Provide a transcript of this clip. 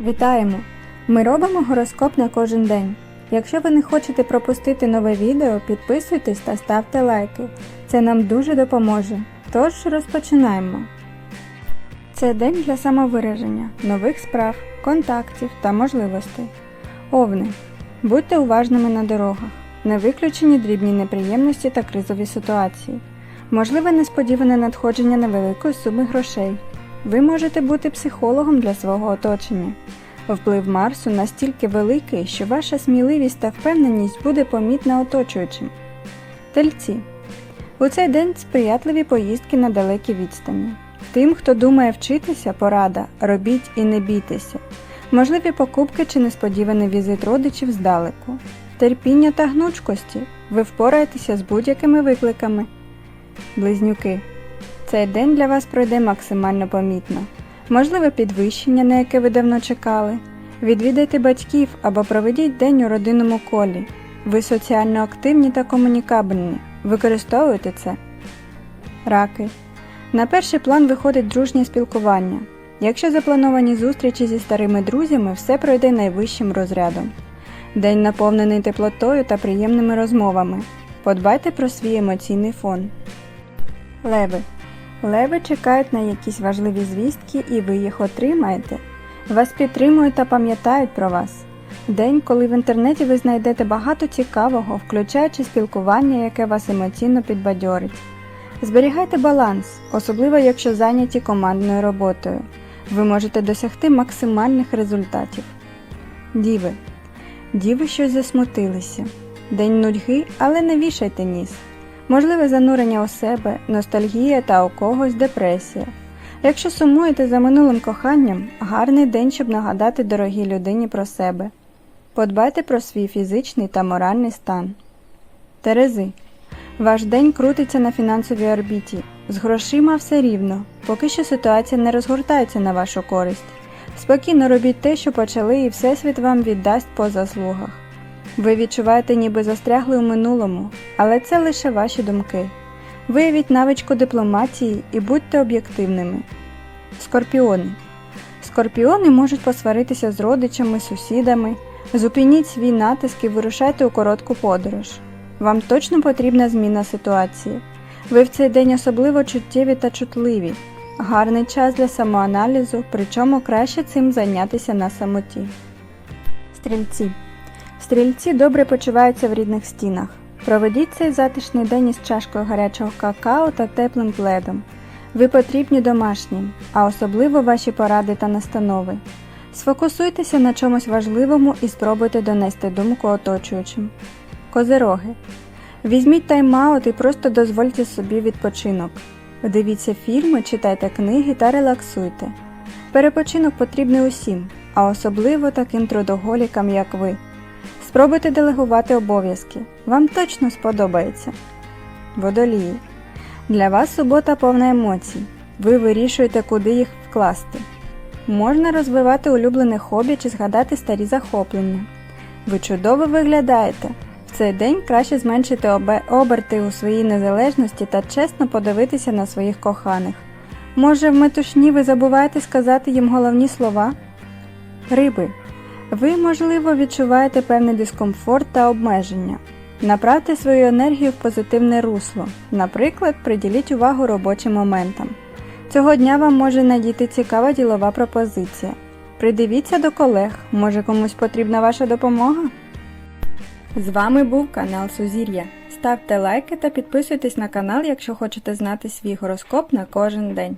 Вітаємо! Ми робимо гороскоп на кожен день. Якщо ви не хочете пропустити нове відео, підписуйтесь та ставте лайки. Це нам дуже допоможе. Тож розпочинаємо. Це день для самовираження, нових справ, контактів та можливостей. Овни. Будьте уважними на дорогах. Не виключені дрібні неприємності та кризові ситуації. Можливе несподіване надходження невеликої суми грошей. Ви можете бути психологом для свого оточення. Вплив Марсу настільки великий, що ваша сміливість та впевненість буде помітна оточуючим. Тельці. У цей день сприятливі поїздки на далекі відстані. Тим, хто думає вчитися, порада, робіть і не бійтеся. Можливі покупки чи несподіваний візит родичів здалеку. Терпіння та гнучкості. Ви впораєтеся з будь-якими викликами. Близнюки. Цей день для вас пройде максимально помітно. Можливе підвищення, на яке ви давно чекали. Відвідайте батьків або проведіть день у родинному колі. Ви соціально активні та комунікабельні. Використовуйте це. Раки. На перший план виходить дружнє спілкування. Якщо заплановані зустрічі зі старими друзями, все пройде найвищим розрядом. День наповнений теплотою та приємними розмовами. Подбайте про свій емоційний фон. Леви. Леви чекають на якісь важливі звістки, і ви їх отримаєте. Вас підтримують та пам'ятають про вас. День, коли в інтернеті ви знайдете багато цікавого, включаючи спілкування, яке вас емоційно підбадьорить. Зберігайте баланс, особливо якщо зайняті командною роботою. Ви можете досягти максимальних результатів. Діви. Діви щось засмутилися. День нудьги, але не вішайте ніс. Можливе занурення у себе, ностальгія та у когось депресія. Якщо сумуєте за минулим коханням, гарний день, щоб нагадати дорогій людині про себе. Подбайте про свій фізичний та моральний стан. Терези. Ваш день крутиться на фінансовій орбіті. З грошима все рівно, поки що ситуація не розгортається на вашу користь. Спокійно робіть те, що почали, і Всесвіт вам віддасть по заслугах. Ви відчуваєте, ніби застрягли у минулому, але це лише ваші думки. Виявіть навичку дипломатії і будьте об'єктивними. Скорпіони. Скорпіони можуть посваритися з родичами, сусідами. Зупиніть свій натиск і вирушайте у коротку подорож. Вам точно потрібна зміна ситуації. Ви в цей день особливо чуттєві та чутливі. Гарний час для самоаналізу, причому краще цим зайнятися на самоті. Стрільці. Стрільці добре почуваються в рідних стінах. Проведіть цей затишний день із чашкою гарячого какао та теплим пледом. Ви потрібні домашнім, а особливо ваші поради та настанови. Сфокусуйтеся на чомусь важливому і спробуйте донести думку оточуючим. Козероги. Візьміть тайм-аут і просто дозвольте собі відпочинок. Дивіться фільми, читайте книги та релаксуйте. Перепочинок потрібний усім, а особливо таким трудоголікам, як ви. Спробуйте делегувати обов'язки. Вам точно сподобається. Водолії. Для вас субота повна емоцій. Ви вирішуєте, куди їх вкласти. Можна розвивати улюблене хобі чи згадати старі захоплення. Ви чудово виглядаєте. В цей день краще зменшити обе- оберти у своїй незалежності та чесно подивитися на своїх коханих. Може, в метушні ви забуваєте сказати їм головні слова? Риби. Ви, можливо, відчуваєте певний дискомфорт та обмеження. Направте свою енергію в позитивне русло. Наприклад, приділіть увагу робочим моментам. Цього дня вам може надійти цікава ділова пропозиція. Придивіться до колег, може комусь потрібна ваша допомога? З вами був канал Сузір'я. Ставте лайки та підписуйтесь на канал, якщо хочете знати свій гороскоп на кожен день.